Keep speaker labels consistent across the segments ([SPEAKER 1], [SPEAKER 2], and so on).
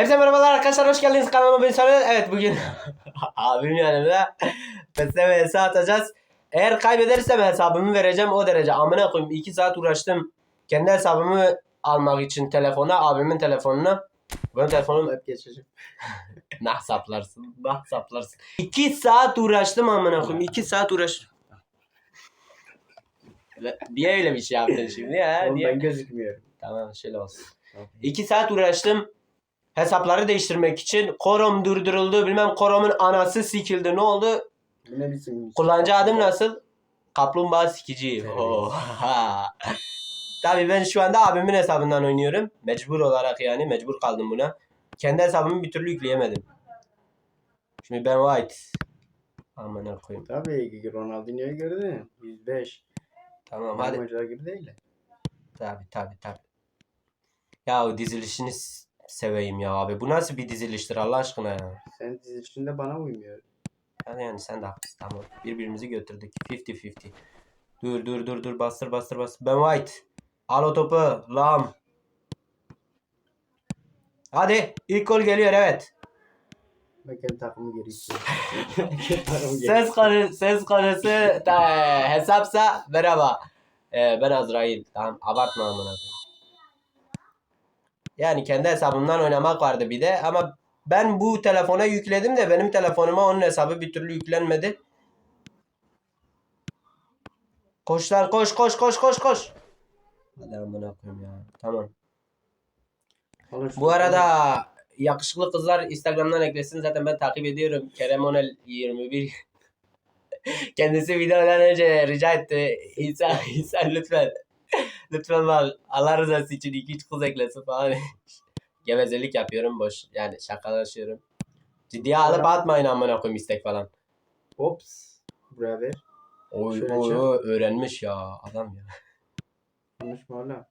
[SPEAKER 1] Hepinize merhabalar arkadaşlar hoş geldiniz kanalıma beni sanıyorsunuz. Evet bugün abim yanımda PSVS atacağız. Eğer kaybedersem hesabımı vereceğim o derece. Amına koyayım 2 saat uğraştım. Kendi hesabımı almak için telefona abimin telefonuna. Benim telefonum
[SPEAKER 2] Hep geçecek.
[SPEAKER 1] nah saplarsın nah saplarsın. 2 saat uğraştım amına koyayım 2 saat uğraş. Niye öyle bir şey yaptın şimdi ya?
[SPEAKER 2] Oğlum
[SPEAKER 1] Niye?
[SPEAKER 2] ben gözükmüyorum.
[SPEAKER 1] Tamam şöyle olsun. 2 saat uğraştım. Hesapları değiştirmek için. Korom durduruldu. Bilmem Korom'un anası sikildi. Ne oldu?
[SPEAKER 2] Ne biçim?
[SPEAKER 1] Kullanıcı adım nasıl? Kaplumbağa sikici.
[SPEAKER 2] Evet.
[SPEAKER 1] Oha. Tabii ben şu anda abimin hesabından oynuyorum. Mecbur olarak yani. Mecbur kaldım buna. Kendi hesabımı bir türlü yükleyemedim. Şimdi ben White. Aman koyayım.
[SPEAKER 2] Tabii ki Ronaldinho'yu gördün. 105.
[SPEAKER 1] Tamam
[SPEAKER 2] Hadi.
[SPEAKER 1] hadi.
[SPEAKER 2] Oyuncular gibi değil de.
[SPEAKER 1] Tabi tabi tabi. Ya o dizilişini s- seveyim ya abi. Bu nasıl bir diziliştir Allah aşkına ya.
[SPEAKER 2] Sen dizilişinde bana uymuyor.
[SPEAKER 1] Yani, yani sen de haklısın tamam. Birbirimizi götürdük. 50-50. Dur dur dur dur bastır bastır bastır. Ben White. Al o topu. Lam. Hadi. ilk gol geliyor evet.
[SPEAKER 2] Kendi takımı geri istiyorum. kendi takımı geri
[SPEAKER 1] Ses karı, ses karısı da, hesapsa merhaba. Ee, ben Azrail. Tamam abartma amına koyayım. Yani kendi hesabımdan oynamak vardı bir de ama ben bu telefona yükledim de benim telefonuma onun hesabı bir türlü yüklenmedi. Koşlar koş koş koş koş koş. Hadi amına koyayım ya. Tamam.
[SPEAKER 2] Şu
[SPEAKER 1] Bu arada yakışıklı kızlar Instagram'dan eklesin. Zaten ben takip ediyorum. Kerem Onel 21. Kendisi videodan önce rica etti. İnsan, insan lütfen. Lütfen bak Allah rızası için iki üç kız eklesin falan. Gevezelik yapıyorum boş. Yani şakalaşıyorum. Ciddiye alıp atmayın amına koyayım istek falan.
[SPEAKER 2] Ops. Buraya ver.
[SPEAKER 1] Oy,
[SPEAKER 2] Şöyle
[SPEAKER 1] oy,
[SPEAKER 2] çek.
[SPEAKER 1] oy, öğrenmiş ya adam ya.
[SPEAKER 2] Konuşma hala.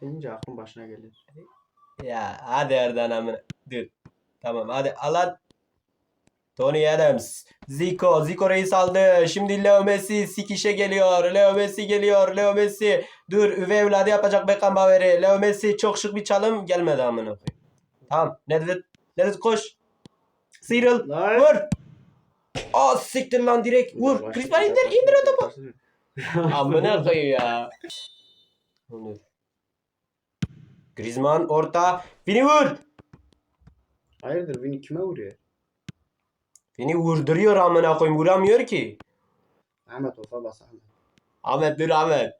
[SPEAKER 2] Senince aklın başına gelir.
[SPEAKER 1] Ya hadi Erdan amına. Dur. Tamam hadi alan. Tony Adams. Zico. Zico reis aldı. Şimdi Leo Messi sikişe geliyor. Leo Messi geliyor. Leo Messi. Dur üvey evladı yapacak Beckenbauer'i. Leo Messi çok şık bir çalım. Gelmedi amına koyayım. Tamam. Nedved. Nedved koş. Sıyrıl.
[SPEAKER 2] Lan.
[SPEAKER 1] Vur. Aa siktir lan direkt. Vur. Griezmann indir. indir o topu. Amına koyayım ya. Griezmann orta. Vini vur.
[SPEAKER 2] Hayırdır Vini kime vuruyor?
[SPEAKER 1] Beni vurduruyor amına koyayım vuramıyor ki.
[SPEAKER 2] Ahmet olsa bas Ahmet.
[SPEAKER 1] Ahmet dur Ahmet.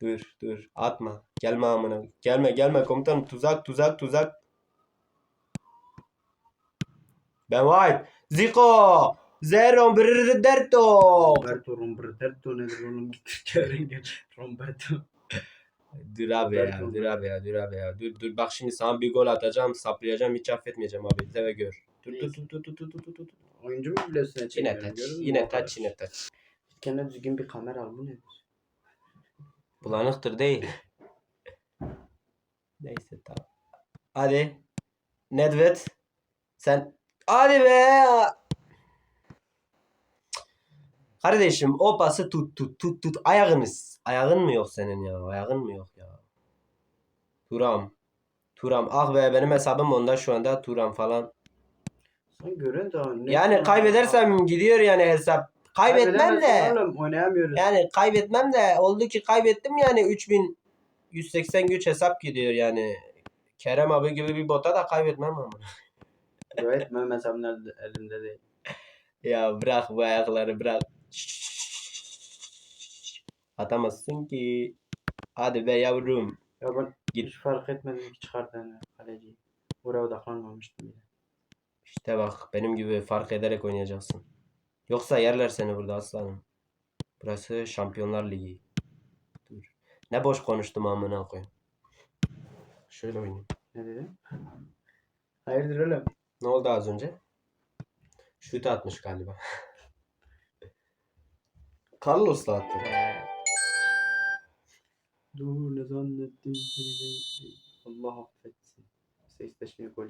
[SPEAKER 1] Dur dur atma. Gelme amına. Gelme gelme komutanım tuzak tuzak tuzak. Ben White. Zico. Zero Roberto.
[SPEAKER 2] Roberto Roberto nedir oğlum? Git. Roberto.
[SPEAKER 1] Dur abi ya,
[SPEAKER 2] Roberto.
[SPEAKER 1] dur abi ya, dur. Dur bak şimdi sana bir gol atacağım, saplayacağım, hiç affetmeyeceğim abi. İzle ve gör. Dur dur dur dur dur dur dur dur.
[SPEAKER 2] Oyuncu mu üstüne
[SPEAKER 1] Yine taç, yine taç, yine taç.
[SPEAKER 2] Kendine düzgün bir kamera al bu nedir?
[SPEAKER 1] Bulanıktır değil. Neyse tamam. Hadi. Nedved. Sen. Hadi be. Kardeşim o pası tut tut tut tut. Ayağınız. Ayağın mı yok senin ya? Ayağın mı yok ya? Turam. Turam. Ah be benim hesabım onda şu anda Turam falan.
[SPEAKER 2] Sen gören daha ne?
[SPEAKER 1] Yani kaybedersem gidiyor yani hesap. Kaybetmem de.
[SPEAKER 2] Oğlum oynayamıyoruz.
[SPEAKER 1] Yani kaybetmem de oldu ki kaybettim yani 3180 güç hesap gidiyor yani. Kerem abi gibi bir bota da kaybetmem ama.
[SPEAKER 2] Benim hesabım elimde değil.
[SPEAKER 1] Ya bırak bu ayakları bırak. Atamazsın ki. Hadi be yavrum.
[SPEAKER 2] Ya ben
[SPEAKER 1] Git.
[SPEAKER 2] hiç fark etmedim ki çıkardığını kaleciyi. Buraya odaklanmamıştım bile.
[SPEAKER 1] İşte bak benim gibi fark ederek oynayacaksın. Yoksa yerler seni burada aslanım. Burası Şampiyonlar Ligi. Dur. Ne boş konuştum amına koyayım. Şöyle oynayayım.
[SPEAKER 2] Ne dedin? Hayırdır oğlum?
[SPEAKER 1] Ne oldu az önce? Şut atmış galiba. Carlos da attı.
[SPEAKER 2] Dur ne zannettin seni de- Allah affetsin. Sesleşme gol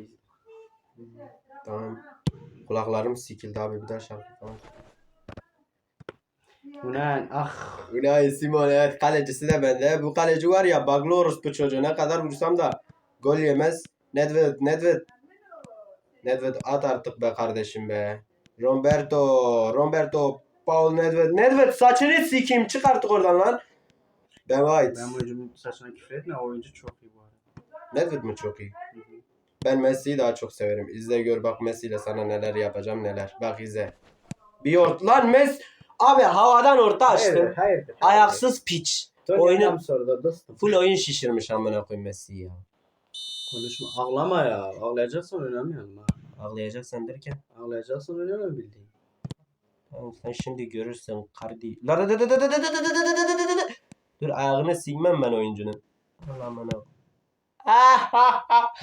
[SPEAKER 2] izle.
[SPEAKER 1] Tamam. Kulaklarım sikildi abi bir daha şarkı falan.
[SPEAKER 2] Ulan ah.
[SPEAKER 1] Unai Simon evet kalecisi de bende. Bu kaleci var ya baglı orospu çocuğu ne kadar vursam da Gol yemez. Nedved, Nedved. Nedved at artık be kardeşim be. Roberto, Roberto, Paul Nedved. Nedved saçını sikeyim çık artık oradan lan. Ben White.
[SPEAKER 2] Ben oyuncunun saçına küfür etme. O oyuncu çok iyi bu arada.
[SPEAKER 1] Nedved mi çok iyi?
[SPEAKER 2] Hı hı.
[SPEAKER 1] Ben Messi'yi daha çok severim. İzle gör bak Messi ile sana neler yapacağım neler. Bak izle. Bir ort lan Messi. Abi havadan orta açtım.
[SPEAKER 2] Hayırdır, hayırdır.
[SPEAKER 1] Ayaksız piç.
[SPEAKER 2] Oyunu...
[SPEAKER 1] Oyunu
[SPEAKER 2] soruda dostum.
[SPEAKER 1] full oyun şişirmiş amına koyayım Messi'yi ya.
[SPEAKER 2] Konuşma. Ağlama ya. Ağlayacaksan oynamayalım ha.
[SPEAKER 1] Ağlayacaksan derken.
[SPEAKER 2] Ağlayacaksan oynama bildiğin.
[SPEAKER 1] Sen şimdi görürsün kardi. La la la la la la la la la. Dur ayağını silmem ben oyuncunun. Allah amına. Ah, ah, ah.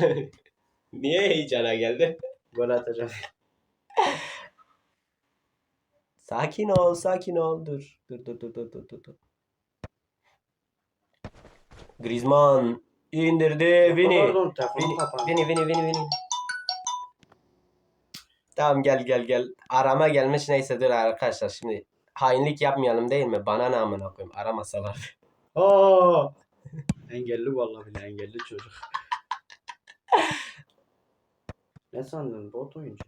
[SPEAKER 1] Niye heyecana geldi?
[SPEAKER 2] Gol atacak.
[SPEAKER 1] Sakin ol, sakin ol. Dur. Dur dur dur dur dur dur. Griezmann indirdi. Vini. Vini, Vini, Vini, Vini. Tamam gel gel gel. Arama gelmiş neyse dur arkadaşlar şimdi hainlik yapmayalım değil mi? Bana ne amına koyayım aramasalar.
[SPEAKER 2] Aa! engelli vallahi bile engelli çocuk. ne sandın bot oyuncu?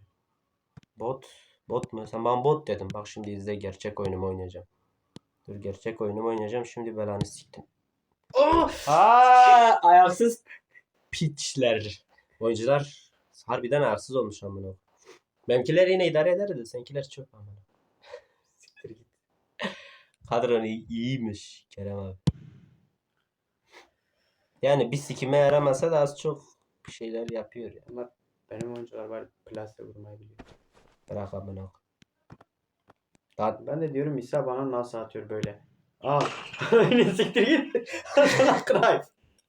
[SPEAKER 1] Bot. Bot mu? Sen bana bot dedin. Bak şimdi izle gerçek oyunumu oynayacağım. Dur gerçek oyunumu oynayacağım. Şimdi belanı siktim.
[SPEAKER 2] Oh!
[SPEAKER 1] Aa, ayaksız piçler. Oyuncular harbiden ayaksız olmuş amına. Benimkiler yine idare ederdi. Seninkiler çok amına. Siktir git. Kadron iyi- iyiymiş Kerem abi. Yani bir sikime yaramasa da az çok bir şeyler yapıyor ya.
[SPEAKER 2] Ama benim oyuncular var plase vurmayı biliyor.
[SPEAKER 1] Bırak amına. Daha
[SPEAKER 2] Ben de diyorum İsa bana nasıl atıyor böyle. Aa! Yine siktir git. Sana kray.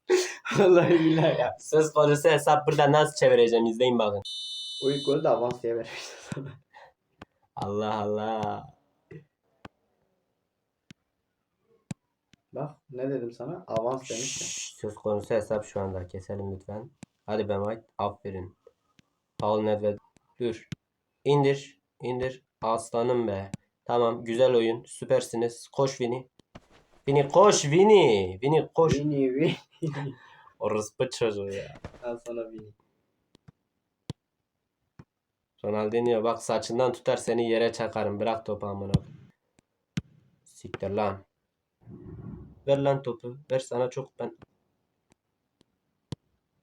[SPEAKER 2] Vallahi billahi ya.
[SPEAKER 1] söz konusu hesap burada nasıl çevireceğim izleyin bakın.
[SPEAKER 2] O ilk golü de avans diye vermişti sana.
[SPEAKER 1] Allah Allah.
[SPEAKER 2] Bak ne dedim sana? Avans demiştim.
[SPEAKER 1] Şşş, Söz konusu hesap şu anda. Keselim lütfen. Hadi Ben White. Aferin. Paul Nedved. Dur. İndir. İndir. Aslanım be. Tamam. Güzel oyun. Süpersiniz. Koş Vini. Vini koş Vini. Vini koş.
[SPEAKER 2] Vini Vini.
[SPEAKER 1] Orospu çocuğu ya.
[SPEAKER 2] Al sana Vini.
[SPEAKER 1] Ronaldinho bak saçından tutar seni yere çakarım. Bırak topu amına. Siktir lan. Ver lan topu. Ver sana çok ben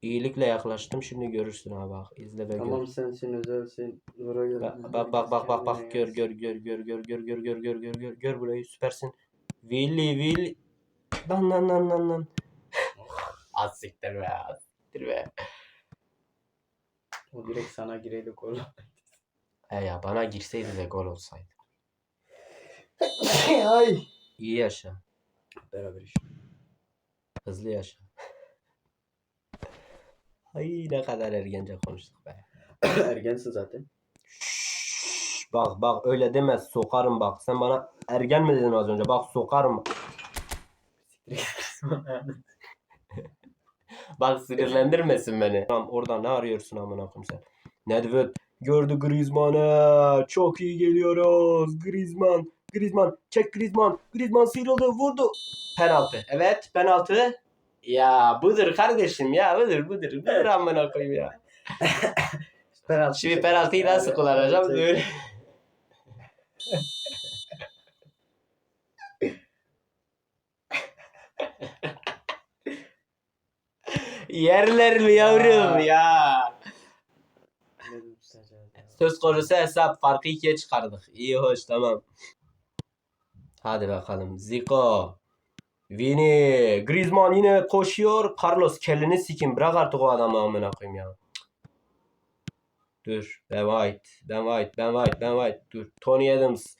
[SPEAKER 1] iyilikle yaklaştım. Şimdi görürsün ha bak. İzle ve gör.
[SPEAKER 2] Tamam sensin özelsin. Nura gör.
[SPEAKER 1] Bak bak bak bak bak bak gör gör gör gör gör gör gör gör gör gör gör gör burayı süpersin. Willy Willy lan lan lan lan lan. Az siktir be az siktir be.
[SPEAKER 2] O direkt sana gireydi gol.
[SPEAKER 1] E ya bana girseydi de gol olsaydı.
[SPEAKER 2] Ay.
[SPEAKER 1] İyi yaşa.
[SPEAKER 2] Beraber iş.
[SPEAKER 1] Hızlı yaşa. Ay ne kadar ergence konuştuk be.
[SPEAKER 2] Ergensin zaten.
[SPEAKER 1] Şşş, bak bak öyle deme sokarım bak. Sen bana ergen mi dedin az önce? Bak sokarım. Bak sinirlendirmesin beni. Tamam orada ne arıyorsun amına koyayım sen? Nedved gördü Griezmann'ı. Çok iyi geliyoruz. Griezmann. Griezmann. Çek Griezmann. Griezmann sıyrıldı. Vurdu. Penaltı. Evet penaltı. Ya budur kardeşim ya budur budur. Budur amına koyayım ya.
[SPEAKER 2] Penaltı.
[SPEAKER 1] Şimdi penaltıyı nasıl kullanacağım? Dur. Yerler mi yavrum ya? Söz konusu hesap farkı ikiye çıkardık. İyi hoş tamam. Hadi bakalım. Zico. Vini. Griezmann yine koşuyor. Carlos kelleni sikin. Bırak artık o adamı amına koyayım ya. Dur. Ben White. Ben White. Ben White. Ben White. Dur. Tony Adams.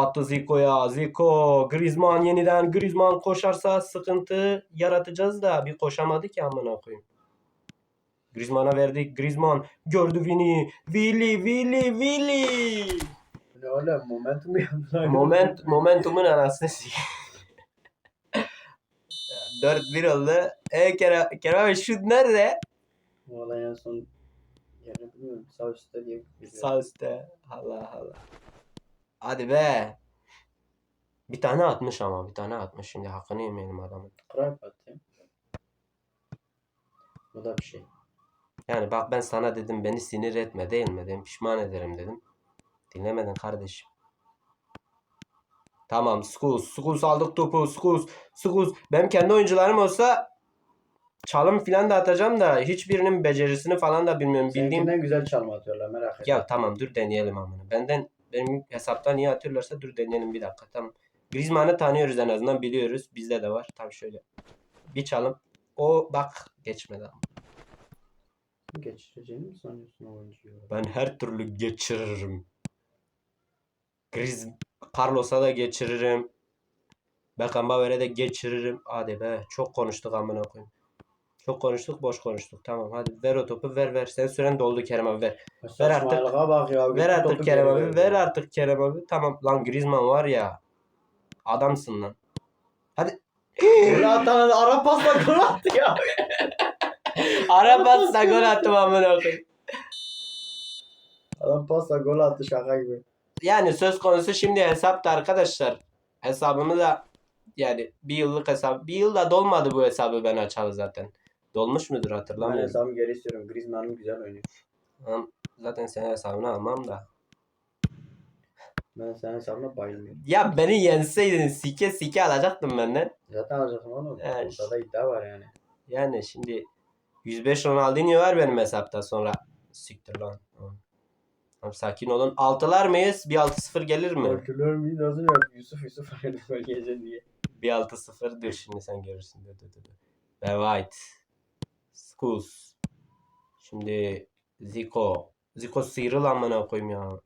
[SPEAKER 1] Attı Zico'ya. Zico. Griezmann yeniden. Griezmann koşarsa sıkıntı yaratacağız da bir koşamadı ki amına koyayım. Griezmann'a verdik. Griezmann gördü Vini. Willy, Willy, Willy.
[SPEAKER 2] Ne oğlum momentum yaptılar?
[SPEAKER 1] Moment, momentumun anasını s- 4-1 oldu. E Kerem, Kerem abi şut nerede?
[SPEAKER 2] Olay en son yerini bilmiyorum. Sağ üstte diye.
[SPEAKER 1] Sağ üstte. Allah Allah. Hadi be. Bir tane atmış ama bir tane atmış. Şimdi hakkını yemeyelim adamın.
[SPEAKER 2] Kralp attı. O da bir şey.
[SPEAKER 1] Yani bak ben sana dedim beni sinir etme değil mi dedim. Pişman ederim dedim. Dinlemedin kardeşim. Tamam Skus. Skus aldık topu. Skus. Skus. Benim kendi oyuncularım olsa çalım filan da atacağım da hiçbirinin becerisini falan da bilmiyorum. Bildiğim
[SPEAKER 2] güzel çalma atıyorlar merak etme.
[SPEAKER 1] ya tamam dur deneyelim amına. Benden benim hesaptan niye atıyorlarsa dur deneyelim bir dakika tamam. Griezmann'ı tanıyoruz en azından biliyoruz. Bizde de var. Tabii şöyle. Bir çalım. O bak geçmedi ama.
[SPEAKER 2] Geçireceğini mi sanıyorsun oyuncuyu?
[SPEAKER 1] Ben her türlü geçiririm. Griz Carlos'a da geçiririm. Beckenbauer'e de geçiririm. Hadi be çok konuştuk amına koyayım. Çok konuştuk boş konuştuk. Tamam hadi ver o topu ver ver. Sen süren doldu Kerem abi ver. Ver artık.
[SPEAKER 2] Bak ya.
[SPEAKER 1] Ver artık Kerem abi. Ver artık Kerem abi. Tamam lan Griezmann var ya. Adamsın lan. Hadi.
[SPEAKER 2] Gol atan ara pasla gol attı ya.
[SPEAKER 1] Ara pasla gol attım amına koyayım.
[SPEAKER 2] Adam pasla gol attı şaka gibi.
[SPEAKER 1] Yani söz konusu şimdi hesapta arkadaşlar. Hesabımı da yani bir yıllık hesap. Bir yılda dolmadı bu hesabı ben açalı zaten. Dolmuş mudur
[SPEAKER 2] Ben
[SPEAKER 1] hatırlamıyorum.
[SPEAKER 2] hesabımı geri istiyorum. Griezmann'ım güzel oynuyor.
[SPEAKER 1] Ama Zaten senin hesabını almam da.
[SPEAKER 2] Ben senin hesabına bayılmıyorum.
[SPEAKER 1] Ya beni yenseydin sike sike alacaktım benden.
[SPEAKER 2] Zaten alacaksın oğlum.
[SPEAKER 1] Evet.
[SPEAKER 2] Ortada iddia var yani.
[SPEAKER 1] Yani şimdi 105 Ronaldinho var benim hesapta sonra. Siktir lan. Tamam. Tamam, sakin olun. Altılar mıyız? Bir 6-0 gelir mi?
[SPEAKER 2] Korkular mıydı az önce Yusuf Yusuf gol yiyeceksin diye.
[SPEAKER 1] Bir 6-0 dur şimdi sen görürsün. Dur dur dur. Ben White. Skus. Şimdi Zico. Zico sıyrıl amına koyayım ya.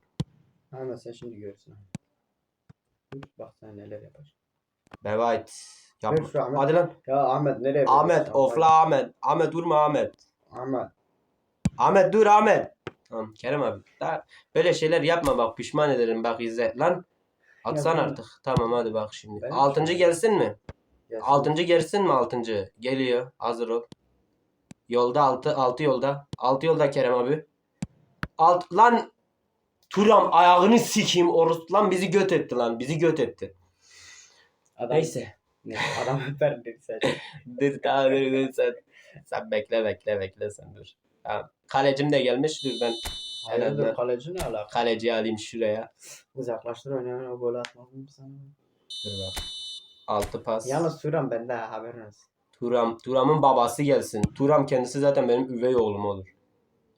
[SPEAKER 2] Ama sen şimdi görürsün. Bak sen neler.
[SPEAKER 1] Ben White. Yapma.
[SPEAKER 2] Ver şu Ahmet.
[SPEAKER 1] Hadi lan.
[SPEAKER 2] Ya Ahmet nereye
[SPEAKER 1] Ahmet ofla Ahmet. Ahmet durma Ahmet.
[SPEAKER 2] Ahmet.
[SPEAKER 1] Ahmet dur Ahmet. Tamam Kerem abi. Daha böyle şeyler yapma bak pişman ederim bak izle. Lan atsan
[SPEAKER 2] Ya ben-
[SPEAKER 1] artık. Tamam hadi bak şimdi.
[SPEAKER 2] Ben-
[SPEAKER 1] Altıncı gelsin mi?
[SPEAKER 2] Gelsin.
[SPEAKER 1] Altıncı gelsin mi altıncı? Geliyor. Hazır ol. Yolda altı. Altı yolda. Altı yolda Kerem abi. Alt lan Turam ayağını sikeyim orus lan bizi göt etti lan bizi göt etti.
[SPEAKER 2] Adam,
[SPEAKER 1] Neyse.
[SPEAKER 2] Ne, adam öper dedi sen.
[SPEAKER 1] Dur tamam dur, dur, sen. Sen bekle bekle bekle sen dur. Tamam. Kalecim de gelmiş dur ben
[SPEAKER 2] Hayırdır kaleci ne alaka?
[SPEAKER 1] kaleciyi alayım şuraya.
[SPEAKER 2] Uzaklaştır oynayan o golü atmaz mı sana?
[SPEAKER 1] Dur bak. Altı pas.
[SPEAKER 2] Yalnız Turan bende ha haberin olsun.
[SPEAKER 1] Turam. Turam'ın babası gelsin. Turam kendisi zaten benim üvey oğlum olur.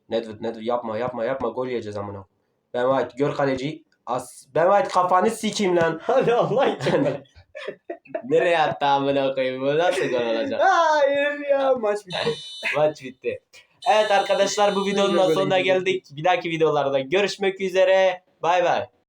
[SPEAKER 1] Nedved Nedved yapma yapma yapma gol yiyeceğiz amına. Ben White gör kaleciyi. As ben White kafanı sikeyim lan.
[SPEAKER 2] Hadi Allah için.
[SPEAKER 1] Nereye attı amına koyayım? Bu nasıl gol olacak?
[SPEAKER 2] Hayır ya maç bitti.
[SPEAKER 1] Maç bitti. Evet arkadaşlar bu videonun sonuna geldik. Bir dahaki videolarda görüşmek üzere. Bay bay.